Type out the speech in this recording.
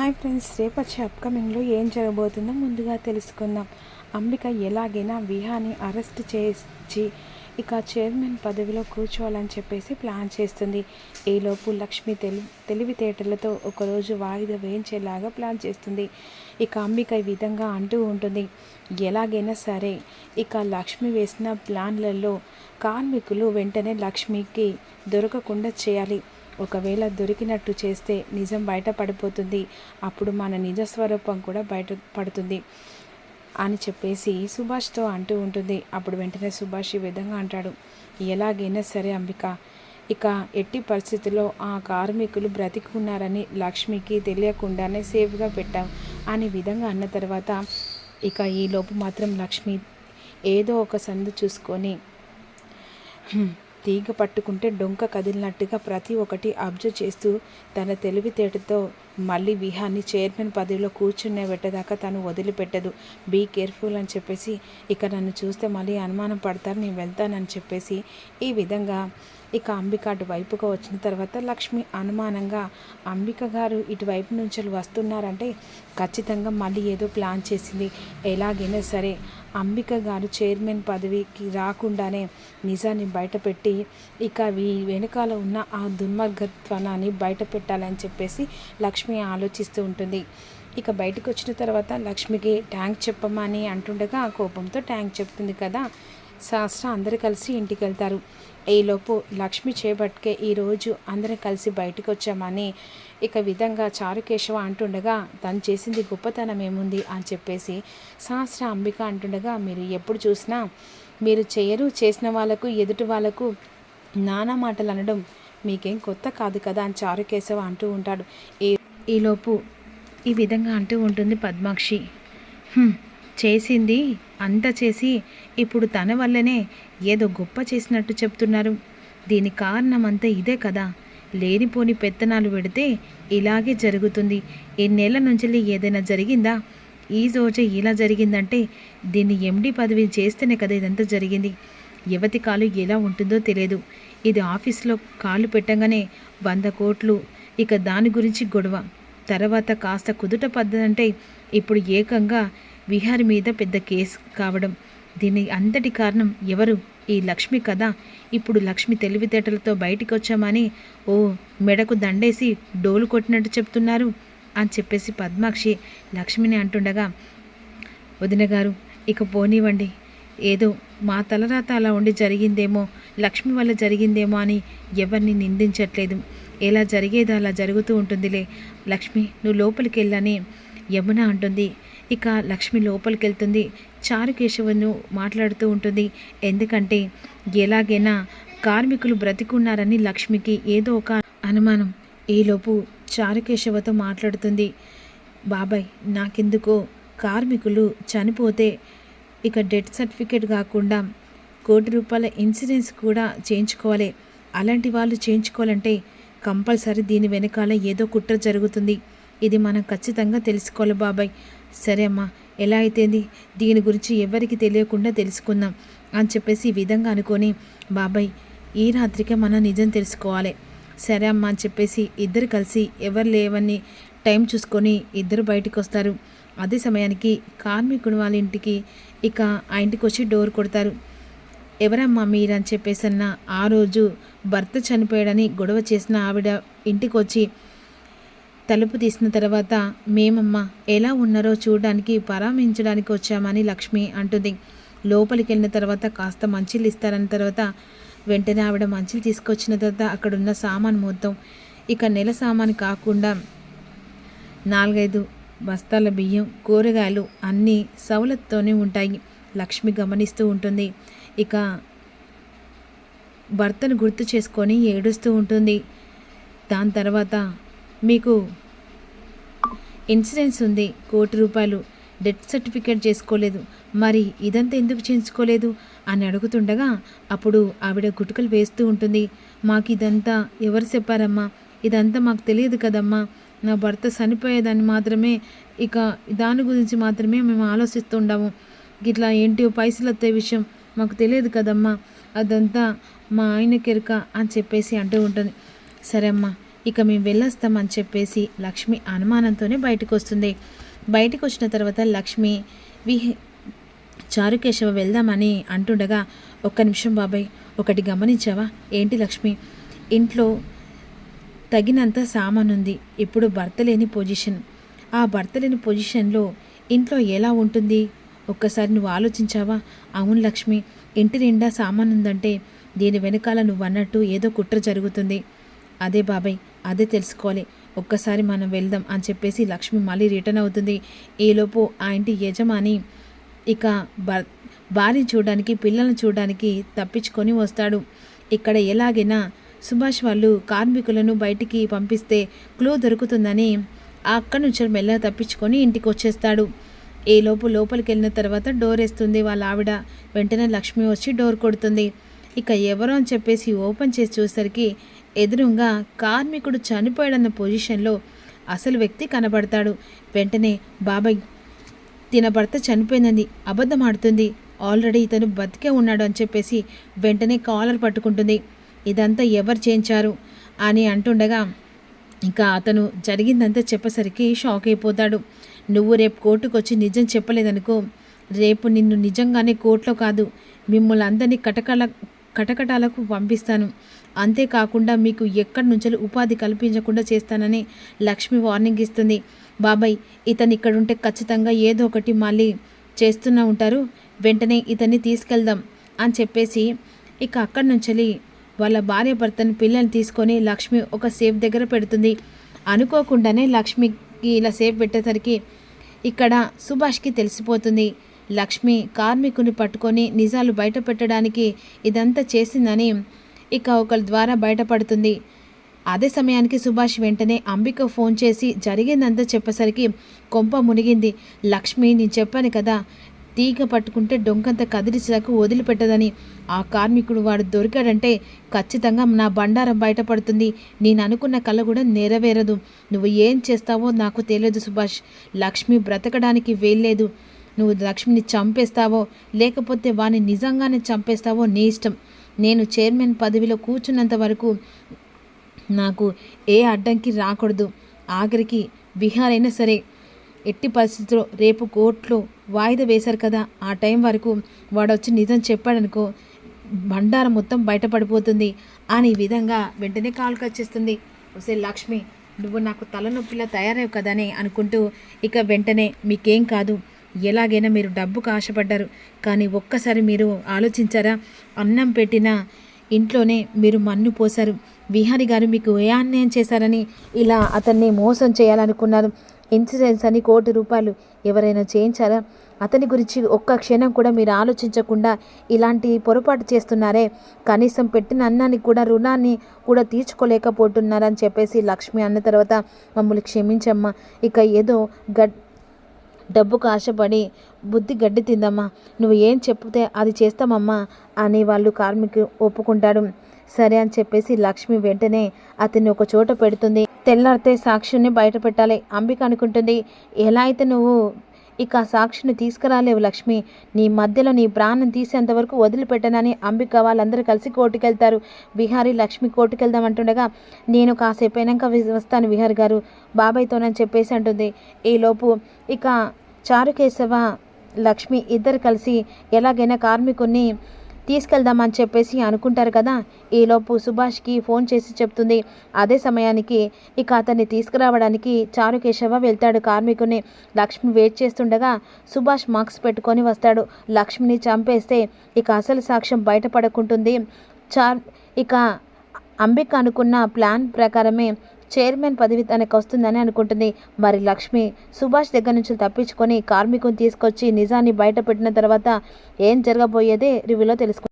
Hi friends రేపటి అప్కమింగ్లో ఏం జరగబోతుందో ముందుగా తెలుసుకుందాం. అంబిక ఎలాగైనా విహాని అరెస్ట్ చేసి ఇక చైర్మన్ పదవిలో కూర్చోవాలని చెప్పేసి ప్లాన్ చేస్తుంది. ఈలోపు లక్ష్మి తెలి తెలివితేటలతో ఒకరోజు వాయిదా వేయించేలాగా ప్లాన్ చేస్తుంది. ఇక అంబిక ఈ విధంగా అంటూ ఉంటుంది. ఎలాగైనా సరే ఇక లక్ష్మి వేసిన ప్లాన్లలో కార్మికులు వెంటనే లక్ష్మికి దొరకకుండా చేయాలి. ఒకవేళ దొరికినట్టు చేస్తే నిజం బయట పడిపోతుంది. అప్పుడు మన నిజ స్వరూపం కూడా బయట పడుతుంది అని చెప్పేసి సుభాష్తో అంటూ ఉంటుంది. అప్పుడు వెంటనే సుభాష్ ఈ విధంగా అంటాడు. ఎలాగైనా సరే అంబిక ఇక ఎట్టి పరిస్థితుల్లో ఆ కార్మికులు బ్రతికున్నారని లక్ష్మికి తెలియకుండానే సేఫ్గా పెట్టాం అనే విధంగా అన్న తర్వాత ఇక ఈలోపు మాత్రం లక్ష్మి ఏదో ఒక సందు చూసుకొని తీగ పట్టుకుంటే డొంక కదిలినట్టుగా ప్రతి ఒక్కటి అబ్జర్వ్ చేస్తూ తన తెలివితేటతో మళ్ళీ విహాన్ని చైర్మన్ పదవిలో కూర్చునే పెట్టదాకా తను వదిలిపెట్టదు. బీ కేర్ఫుల్ అని చెప్పేసి ఇక నన్ను చూస్తే మళ్ళీ అనుమానం పడతారు నేను వెళ్తానని చెప్పేసి. ఈ విధంగా ఇక అంబిక అటువైపుగా వచ్చిన తర్వాత లక్ష్మి అనుమానంగా అంబిక గారు ఇటువైపు నుంచి వస్తున్నారంటే ఖచ్చితంగా మళ్ళీ ఏదో ప్లాన్ చేసింది. ఎలాగైనా సరే అంబిక గారు చైర్మన్ పదవికి రాకుండానే నిజాన్ని బయటపెట్టి ఇక ఈ వెనకాల ఉన్న ఆ దుర్మార్గత్వనాన్ని బయట పెట్టాలని చెప్పేసి లక్ష్మి ఆలోచిస్తూ ఉంటుంది. ఇక బయటకు వచ్చిన తర్వాత లక్ష్మికి ట్యాంక్ చెప్పమని అంటుండగా కోపంతో ట్యాంక్ చెప్తుంది కదా. శాస్త్ర అందరు కలిసి ఇంటికి వెళ్తారు. ఈలోపు లక్ష్మి చేపట్టుకే ఈరోజు అందరం కలిసి బయటకు వచ్చామని ఇక విధంగా చారుకేశవ అంటుండగా తను చేసింది గొప్పతనం ఏముంది అని చెప్పేసి శాస్త్ర అంబిక అంటుండగా మీరు ఎప్పుడు చూసినా మీరు చేయరు చేసిన వాళ్ళకు ఎదుటి వాళ్ళకు నానా మాటలు అనడం మీకేం కొత్త కాదు కదా అని చారుకేశవ అంటూ ఉంటాడు. ఈ ఈలోపు ఈ విధంగా అంటూ ఉంటుంది పద్మాక్షి. చేసింది అంత చేసి ఇప్పుడు తన వల్లనే ఏదో గొప్ప చేసినట్టు చెప్తున్నారు. దీని కారణం అంతా ఇదే కదా. లేనిపోని పెత్తనాలు పెడితే ఇలాగే జరుగుతుంది. ఎన్నేళ్ళ నుంచి ఏదైనా జరిగిందా? ఈ రోజే ఇలా జరిగిందంటే దీన్ని ఎండి పదవి చేస్తేనే కదా ఇదంతా జరిగింది. యువతి కాలు ఎలా ఉంటుందో తెలియదు. ఇది ఆఫీస్లో కాలు పెట్టగానే వంద కోట్లు. ఇక దాని గురించి గొడవ. తర్వాత కాస్త కుదుట పద్ధతంటే ఇప్పుడు ఏకంగా విహారి మీద పెద్ద కేసు కావడం. దీని అంతటి కారణం ఎవరు? ఈ లక్ష్మి కదా. ఇప్పుడు లక్ష్మి తెలివితేటలతో బయటికి వచ్చామని ఓ మెడకు దండేసి డోలు కొట్టినట్టు చెప్తున్నారు అని చెప్పేసి పద్మాక్షి లక్ష్మిని అంటుండగా వదిన గారు ఇక పోనివ్వండి. ఏదో మా తలరాత అలా ఉండి జరిగిందేమో లక్ష్మి వల్ల జరిగిందేమో అని ఎవరిని నిందించట్లేదు. ఎలా జరిగేదో అలా జరుగుతూ ఉంటుందిలే. లక్ష్మి నువ్వు లోపలికి వెళ్ళని యమున అంటుంది. ఇక లక్ష్మి లోపలికి వెళ్తుంది. చారుకేశవను మాట్లాడుతూ ఉంటుంది. ఎందుకంటే ఎలాగైనా కార్మికులు బ్రతికున్నారని లక్ష్మికి ఏదో ఒక అనుమానం. ఈలోపు చారుకేశవతో మాట్లాడుతుంది. బాబాయ్ నాకెందుకో కార్మికులు చనిపోతే ఇక డెత్ సర్టిఫికేట్ కాకుండా కోటి రూపాయల ఇన్సూరెన్స్ కూడా చేయించుకోవాలి. అలాంటి వాళ్ళు చేయించుకోవాలంటే కంపల్సరీ దీని వెనకాల ఏదో కుట్ర జరుగుతుంది. ఇది మనం ఖచ్చితంగా తెలుసుకోవాలి బాబాయ్. సరే అమ్మా ఎలా అయితేంది? దీని గురించి ఎవరికి తెలియకుండా తెలుసుకుందాం అని చెప్పేసి ఈ విధంగా అనుకొని బాబాయ్ ఈ రాత్రికే మనం నిజం తెలుసుకోవాలి. సరే అమ్మా అని చెప్పేసి ఇద్దరు కలిసి ఎవరు లేవని టైం చూసుకొని ఇద్దరు బయటకు వస్తారు. అదే సమయానికి కార్మికుడు వాళ్ళ ఇంటికి ఇక ఆ ఇంటికి వచ్చి డోర్ కొడతారు. ఎవరమ్మా మీరని చెప్పేసన్న చెప్పేసి అన్న ఆ రోజు భర్త చనిపోయాడని గొడవ చేసిన ఆవిడ ఇంటికొచ్చి తలుపు తీసిన తర్వాత మేమమ్మా ఎలా ఉన్నారో చూడడానికి పరామించడానికి వచ్చామని లక్ష్మి అంటుంది. లోపలికి వెళ్ళిన తర్వాత కాస్త మంచిలు ఇస్తారన్న తర్వాత వెంటనే ఆవిడ మంచిలు తీసుకొచ్చిన తర్వాత అక్కడున్న సామాన్ మొత్తం ఇక నెల సామాను కాకుండా నాలుగైదు బస్తాల బియ్యం కూరగాయలు అన్నీ సవలత్తోనే ఉంటాయి. లక్ష్మి గమనిస్తూ ఉంటుంది. ఇక భర్తను గుర్తు చేసుకొని ఏడుస్తూ ఉంటుంది. దాని తర్వాత మీకు ఇన్సూరెన్స్ ఉంది. కోటి రూపాయలు. డెత్ సర్టిఫికేట్ చేసుకోలేదు. మరి ఇదంతా ఎందుకు చేయించుకోలేదు? అని అడుగుతుండగా అప్పుడు ఆవిడ గుటుకలు వేస్తూ ఉంటుంది. మాకు ఇదంతా ఎవరు చెప్పారమ్మా? ఇదంతా మాకు తెలియదు కదమ్మా. నా భర్త చనిపోయేదాన్ని మాత్రమే ఇక దాని గురించి మాత్రమే మేము ఆలోచిస్తుండము ఇట్లా ఏంటి పైసలు వస్తే విషయం? మాకు తెలియదు కదమ్మా అదంతా మా ఆయన కెరక అని చెప్పేసి అంటూ ఉంటుంది. సరే అమ్మా ఇక మేము వెళ్ళొస్తామని చెప్పేసి లక్ష్మి అనుమానంతోనే బయటకు వస్తుంది బయటకు వచ్చిన తర్వాత లక్ష్మి విహి చారుకేశవ వెళ్దామని అంటుండగా ఒక్క నిమిషం బాబాయ్ ఒకటి గమనించావా? ఏంటి లక్ష్మి? ఇంట్లో తగినంత సామాన్ ఉంది ఇప్పుడు భర్త లేని పొజిషన్. ఆ భర్త లేని పొజిషన్లో ఇంట్లో ఎలా ఉంటుంది? ఒక్కసారి నువ్వు ఆలోచించావా? అవును లక్ష్మి ఇంటి నిండా సామాన్ ఉందంటే దీని వెనకాల నువ్వు అన్నట్టు ఏదో కుట్ర జరుగుతుంది. అదే బాబాయ్ అదే తెలుసుకోవాలి. ఒక్కసారి మనం వెళ్దాం అని చెప్పేసి లక్ష్మి మళ్ళీ రిటర్న్ అవుతుంది. ఈలోపు ఆ ఇంటి యజమాని ఇక భర్ భార్యని చూడడానికి పిల్లల్ని చూడడానికి తప్పించుకొని వస్తాడు. ఇక్కడ ఎలాగైనా సుభాష్ వాళ్ళు కార్మికులను బయటికి పంపిస్తే క్లూ దొరుకుతుందని అక్కడి నుంచి మెల్లగా తప్పించుకొని ఇంటికి వచ్చేస్తాడు. ఈ లోపు లోపలికి వెళ్ళిన తర్వాత డోర్ వేస్తుంది వాళ్ళ ఆవిడ వెంటనే లక్ష్మి వచ్చి డోర్ కొడుతుంది. ఇక ఎవరో అని చెప్పేసి ఓపెన్ చేసి చూసరికి ఎదురుగా కార్మికుడు చనిపోయాడన్న పొజిషన్లో అసలు వ్యక్తి కనబడతాడు. వెంటనే బాబాయ్ తిన భర్త చనిపోయిందని అబద్ధం ఆడుతుంది. ఆల్రెడీ ఇతను బతికే ఉన్నాడు అని చెప్పేసి వెంటనే కాలర్ పట్టుకుంటుంది. ఇదంతా ఎవరు చేయించారు? అని అంటుండగా ఇంకా అతను జరిగిందంతా చెప్పేసరికి షాక్ అయిపోతాడు. నువ్వు రేపు కోర్టుకొచ్చి నిజం చెప్పలేదనుకో రేపు నిన్ను నిజంగానే కోర్టులో కాదు మిమ్మల్ని అందరినీ కటకల కటకటాలకు పంపిస్తాను. అంతేకాకుండా మీకు ఎక్కడి నుంచో ఉపాధి కల్పించకుండా చేస్తానని లక్ష్మి వార్నింగ్ ఇస్తుంది. బాబాయ్ ఇతను ఇక్కడుంటే ఖచ్చితంగా ఏదో ఒకటి మళ్ళీ చేస్తూనే ఉంటారు. వెంటనే ఇతన్ని తీసుకెళ్దాం అని చెప్పేసి ఇక అక్కడి నుంచి వాళ్ళ భార్య భర్తని పిల్లల్ని తీసుకొని లక్ష్మి ఒక సేఫ్ దగ్గర పెడుతుంది. అనుకోకుండానే లక్ష్మికి ఇలా సేఫ్ పెట్టేసరికి ఇక్కడ సుభాష్కి తెలిసిపోతుంది. లక్ష్మి కార్మికుని పట్టుకొని నిజాలు బయట పెట్టడానికి ఇదంతా చేసిందని ఇక ఒకరి ద్వారా బయటపడుతుంది. అదే సమయానికి సుభాష్ వెంటనే అంబిక ఫోన్ చేసి జరిగిందంతా చెప్పేసరికి కొంప మునిగింది. లక్ష్మి నేను చెప్పాను కదా తీగ పట్టుకుంటే డొంకంత కదిలిచేదాకా వదిలిపెట్టదని ఆ కార్మికుడు వాడు దొరికాడంటే ఖచ్చితంగా నా బండారం బయటపడుతుంది. నేను అనుకున్న కళ కూడా నెరవేరదు. నువ్వు ఏం చేస్తావో నాకు తెలియదు సుభాష్. లక్ష్మి బ్రతకడానికి వేల్లేదు. నువ్వు లక్ష్మిని చంపేస్తావో లేకపోతే వాని నిజంగానే చంపేస్తావో నీ ఇష్టం. నేను చైర్మన్ పదవిలో కూర్చున్నంత వరకు నాకు ఏ అడ్డంకి రాకూడదు. ఆఖరికి విహారైనా అయినా సరే ఎట్టి పరిస్థితిలో రేపు కోర్టులో వాయిదా వేశారు కదా. ఆ టైం వరకు వాడు వచ్చి నిజం చెప్పాడనుకో బండారం మొత్తం బయటపడిపోతుంది. అని ఈ విధంగా వెంటనే కాల్ వచ్చేస్తుంది ఒసే లక్ష్మి నువ్వు నాకు తలనొప్పిలా తయారవు కదా అని అనుకుంటూ ఇక వెంటనే మీకేం కాదు. ఎలాగైనా మీరు డబ్బుకు ఆశపడ్డారు. కానీ ఒక్కసారి మీరు ఆలోచించారా? అన్నం పెట్టిన ఇంట్లోనే మీరు మన్ను పోశారు. విహారి గారు మీకు ఏ అన్యాయం చేశారని ఇలా అతన్ని మోసం చేయాలనుకున్నారు. ఇన్సూరెన్స్ అని కోటి రూపాయలు ఎవరైనా చేయించారా? అతని గురించి ఒక్క క్షణం కూడా మీరు ఆలోచించకుండా ఇలాంటి పొరపాటు చేస్తున్నారే. కనీసం పెట్టిన అన్నానికి కూడా రుణాన్ని కూడా తీర్చుకోలేకపోతున్నారని చెప్పేసి లక్ష్మి అన్న తర్వాత మమ్మల్ని క్షమించమ్మా. ఇక ఏదో గడ్ డబ్బుకు ఆశపడి బుద్ధి గడ్డి తిందమ్మా. నువ్వు ఏం చెప్తే అది చేస్తామమ్మా అని వాళ్ళు కార్మికు ఒప్పుకుంటాడు సరే అని చెప్పేసి లక్ష్మి వెంటనే అతన్ని ఒక చోట పెడుతుంది. తెల్లారితే సాక్షిని బయట పెట్టాలి. అంబిక అనుకుంటుంది ఎలా అయితే నువ్వు ఇక ఆ సాక్షిని తీసుకురాలేవు లక్ష్మి? నీ మధ్యలో నీ ప్రాణం తీసేంతవరకు వదిలిపెట్టనని అంబిక వాళ్ళందరూ కలిసి కోర్టుకెళ్తారు. విహారీ లక్ష్మి కోర్టుకెళ్దాం అంటుండగా నేను కాసేపు అయినాక వి- వస్తాను విహారి గారు. బాబాయ్తోనని చెప్పేసి అంటుంది. ఈలోపు ఇక చారుకేశవ లక్ష్మి ఇద్దరు కలిసి ఎలాగైనా కార్మికుని తీసుకెళ్దామని చెప్పేసి అనుకుంటారు కదా. ఈలోపు సుభాష్కి ఫోన్ చేసి చెప్తుంది. అదే సమయానికి ఇక అతన్ని తీసుకురావడానికి చారుకేశవ వెళ్తాడు కార్మికుని. లక్ష్మి వెయిట్ చేస్తుండగా సుభాష్ మార్క్స్ పెట్టుకొని వస్తాడు. లక్ష్మిని చంపేస్తే ఇక అసలు సాక్ష్యం బయటపడకుంటుంది. చార్ ఇక అంబిక అనుకున్న ప్లాన్ ప్రకారమే చైర్మన్ పదవి తనకు వస్తుందని అనుకుంటుంది. మరి లక్ష్మి సుభాష్ దగ్గర నుంచి తప్పించుకొని కార్మికుని తీసుకొచ్చి నిజాన్ని బయట పెట్టిన తర్వాత ఏం జరగబోయేదే రివ్యూలో తెలుసుకుంటుంది